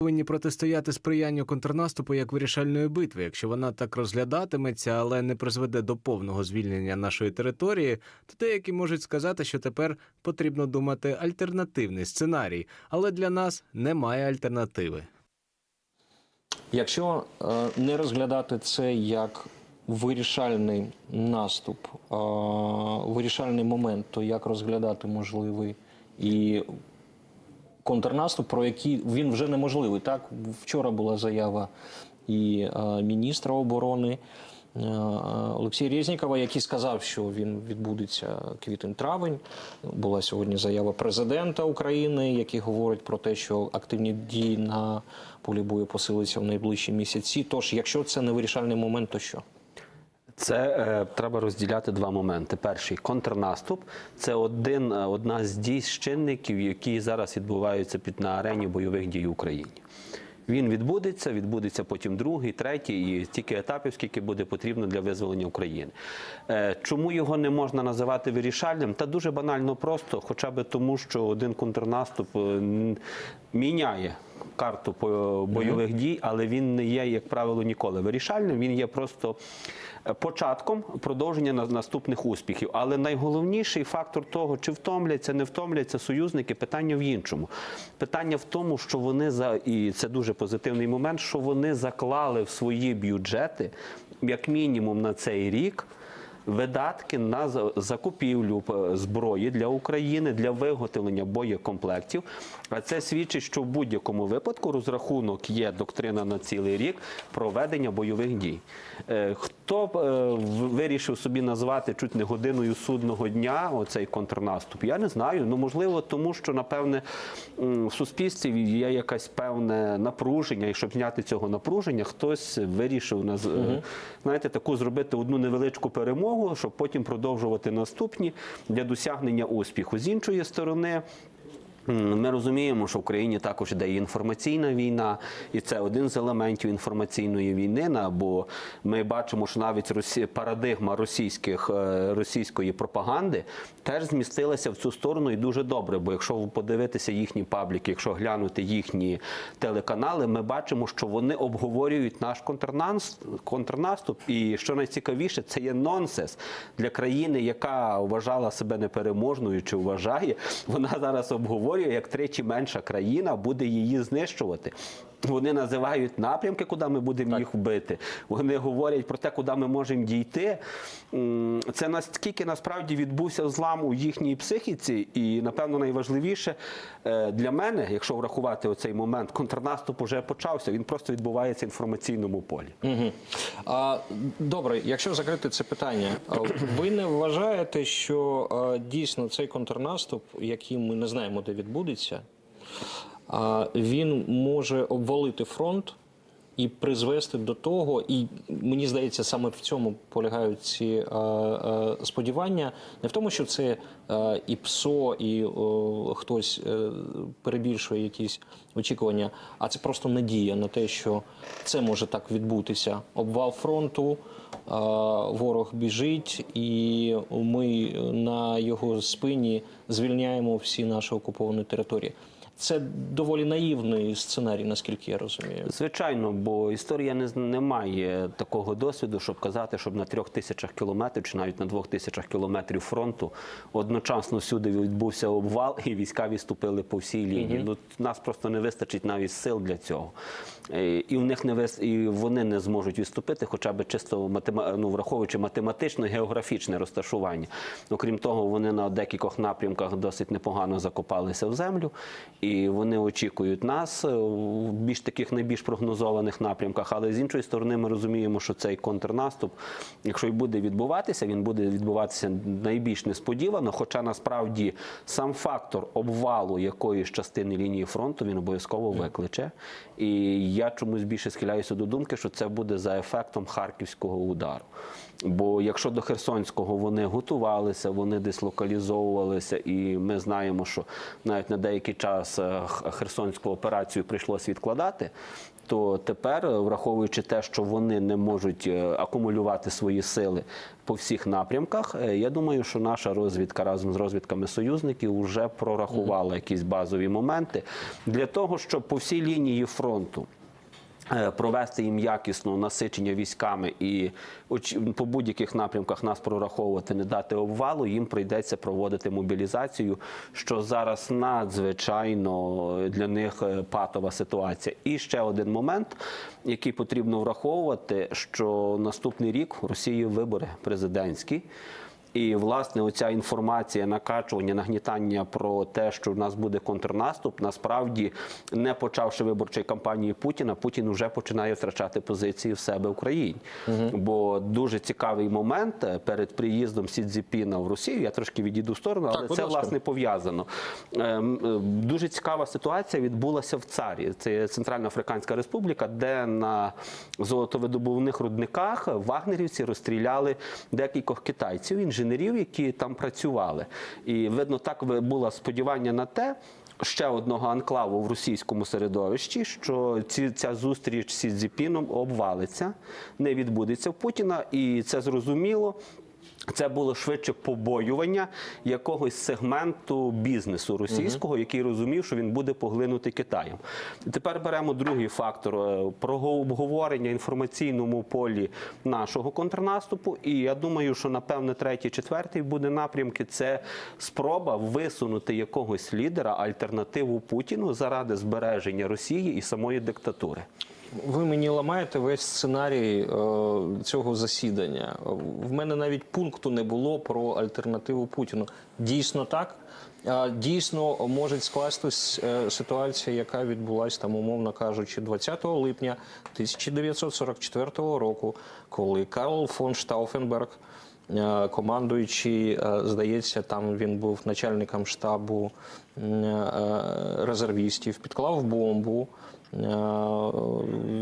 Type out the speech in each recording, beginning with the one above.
повинні протистояти сприянню контрнаступу як вирішальної битви. Якщо вона так розглядатиметься, але не призведе до повного звільнення нашої території, то деякі можуть сказати, що тепер потрібно думати альтернативний сценарій, але для нас немає альтернативи. Якщо е, не розглядати це як вирішальний наступ, е, вирішальний момент, то як розглядати можливий і контрнаступ, про який він вже неможливий. Так, вчора була заява і е, міністра оборони. е, Олексія Резнікова, який сказав, що він відбудеться квітень-травень. Була сьогодні заява президента України, який говорить про те, що активні дії на полі бою посилиться в найближчі місяці. Тож, якщо це не вирішальний момент, то що? Це е, треба розділяти два моменти. Перший контрнаступ це один, е, одна з дій з чинників, які зараз відбуваються під на арені бойових дій в Україні. Він відбудеться, відбудеться потім другий, третій, і стільки етапів, скільки буде потрібно для визволення України. Е, Чому його не можна називати вирішальним? Та дуже банально просто, хоча б тому, що один контрнаступ е, міняє карту бойових дій, але він не є, як правило, ніколи вирішальним. Він є просто е, початком продовження наступних успіхів. Але найголовніший фактор того, чи втомляться, не втомляться союзники, питання в іншому. Питання в тому, що вони за і це дуже позитивний момент, що вони заклали в свої бюджети як мінімум на цей рік. Видатки на за- закупівлю е, зброї для України для виготовлення боєкомплектів. А це свідчить, що в будь-якому випадку розрахунок є доктрина на цілий рік проведення бойових дій. Хто е, вирішив собі назвати чуть не годиною судного дня оцей контрнаступ? Я не знаю. Ну можливо, тому що напевне в суспільстві є якесь певне напруження, і щоб зняти цього напруження, хтось вирішив наз... е, знаєте, таку зробити одну невеличку перемогу, щоб потім продовжувати наступні для досягнення успіху. З іншої сторони. Ми розуміємо, що в Україні також іде і інформаційна війна, і це один з елементів інформаційної війни. Бо ми бачимо, що навіть парадигма російських, е, російської пропаганди теж змістилася в цю сторону і дуже добре. Бо якщо подивитися їхні пабліки, якщо глянути їхні телеканали, ми бачимо, що вони обговорюють наш контрнас- контрнаступ. І що найцікавіше, це є нонсенс для країни, яка вважала себе непереможною чи вважає, вона зараз обговорює, як тричі менша країна буде її знищувати. Вони називають напрямки, куди ми будемо їх вбити. Вони говорять про те, куди ми можемо дійти. Це наскільки насправді відбувся злам у їхній психіці, і напевно найважливіше е, для мене, якщо врахувати оцей момент, контрнаступ уже почався. Він просто відбувається в інформаційному полі. Угу. А, добре, якщо закрити це питання, ви не вважаєте, що дійсно цей контрнаступ, який ми не знаємо, де відбудеться, він може обвалити фронт і призвести до того, і мені здається, саме в цьому полягають ці а, а, сподівання, не в тому, що це і ПСО, і хтось е, перебільшує якісь очікування, а це просто надія на те, що це може так відбутися. Обвал фронту, ворог біжить, і ми на його спині звільняємо всі наші окуповані території. Це доволі наївний сценарій, наскільки я розумію. Звичайно, бо історія не, не має такого досвіду, щоб казати, щоб на трьох тисячах кілометрів чи навіть на двох тисячах кілометрів фронту одночасно всюди відбувся обвал і війська відступили по всій лінії. Ну нас просто не вистачить навіть сил для цього. Е, І в них не вис... і вони не зможуть відступити, хоча б чисто матема... ну, враховуючи математичне географічне розташування. Окрім того, вони на декількох напрямках досить непогано закопалися в землю, і вони очікують нас е, в більш таких найбільш прогнозованих напрямках. Але з іншої сторони, ми розуміємо, що цей контрнаступ, якщо й буде відбуватися, він буде відбуватися найбільш несподівано. Хоча насправді сам фактор обвалу якоїсь частини лінії фронту він обов'язково викличе. І я чомусь більше схиляюся до думки, що це буде за ефектом харківського удару. Бо якщо до Херсонського вони готувалися, вони дислокалізовувалися, і ми знаємо, що навіть на деякий час е, Херсонську операцію прийшлося відкладати. То тепер, е, враховуючи те, що вони не можуть е, акумулювати свої сили по всіх напрямках, я думаю, що наша розвідка разом з розвідками союзників вже прорахувала якісь базові моменти для того, щоб по всій лінії фронту провести їм якісно насичення військами і по будь-яких напрямках нас прораховувати, не дати обвалу, їм прийдеться проводити мобілізацію, що зараз надзвичайно для них е, патова ситуація. І ще один момент, який потрібно враховувати, що наступний рік в Росії вибори президентські. І власне оця інформація, накачування, нагнітання про те, що в нас буде контрнаступ, насправді не почавши виборчої кампанії Путіна, Путін вже починає втрачати позиції в себе в Україні. Бо дуже цікавий момент е, перед приїздом Сі Цзіпіна в Росію. Я трошки відійду в сторону, але будь це власне пов'язано. Ем, е, Дуже цікава ситуація відбулася в Царі. Це Центральна Африканська Республіка, де на золотовидобувних рудниках вагнерівці розстріляли декількох китайців, інженерів, які там працювали. І видно, так було сподівання на те. Ще одного анклаву в російському середовищі, що ці, ця зустріч з Сі обвалиться, не відбудеться в Путіна, і це зрозуміло. Це було швидше побоювання якогось сегменту бізнесу російського, який розумів, що він буде поглинутий Китаєм. Тепер беремо другий фактор е, про обговорення інформаційному полі нашого контрнаступу. І я думаю, що напевне третій, четвертий буде напрямки. Це спроба висунути якогось лідера альтернативу Путіну заради збереження Росії і самої диктатури. Ви мені ламаєте весь сценарій е, цього засідання. В мене навіть пункту не було про альтернативу Путіну. Дійсно так. Дійсно може скластись е, ситуація, яка відбулася там, умовно кажучи, 20 липня 1944 року, коли Карл фон Штауфенберг, командуючий, е, здається, там він був начальником штабу е, резервістів, підклав бомбу. Е,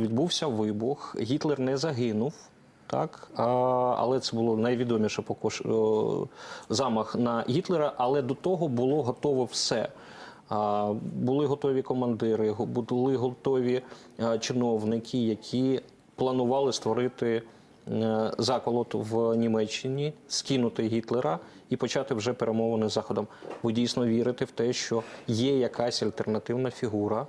відбувся вибух. Гітлер не загинув. Так, але це було найвідоміше покош... замах на Гітлера, але до того було готово все. Були готові командири, були готові чиновники, які планували створити е, заколот в Німеччині, скинути Гітлера і почати вже перемовини з Заходом. Ви дійсно вірите в те, що є якась альтернативна фігура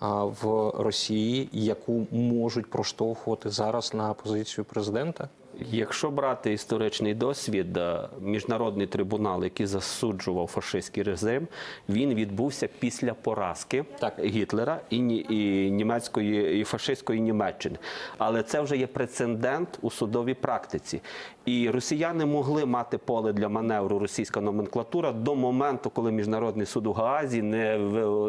в Росії, яку можуть проштовхувати зараз на позицію президента? Якщо брати історичний досвід, е, міжнародний трибунал, який засуджував фашистський режим, він відбувся після поразки Так. Гітлера і, і німецької і фашистської Німеччини. Але це вже є прецедент у судовій практиці. І росіяни могли мати поле для маневру російська номенклатура до моменту, коли міжнародний суд у Гаазі не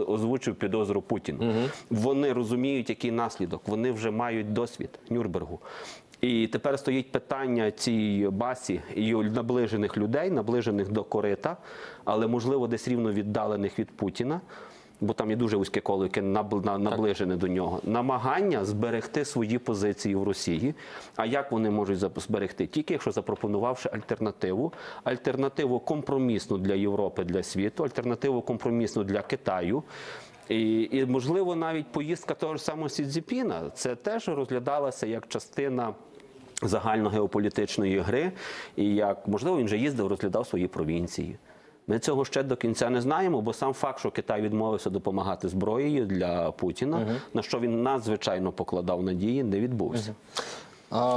озвучив підозру Путіну. Вони розуміють, який наслідок. Вони вже мають досвід Нюрнбергу. І тепер стоїть питання цій басі і наближених людей, наближених до корита, але можливо десь рівно віддалених від Путіна, бо там є дуже вузьке коло, яке набл- на- наближене до нього. Намагання зберегти свої позиції в Росії. А як вони можуть зберегти? Тільки якщо запропонувавши альтернативу, альтернативу компромісну для Європи, для світу, альтернативу компромісну для Китаю. І, і можливо, навіть поїздка того ж самого Сі Цзіпіна, це теж розглядалася як частина загальногеополітичної гри, і як можливо він вже їздив, розглядав свої провінції. Ми цього ще до кінця не знаємо, бо сам факт, що Китай відмовився допомагати зброєю для Путіна, на що він надзвичайно покладав надії, не відбувся. А,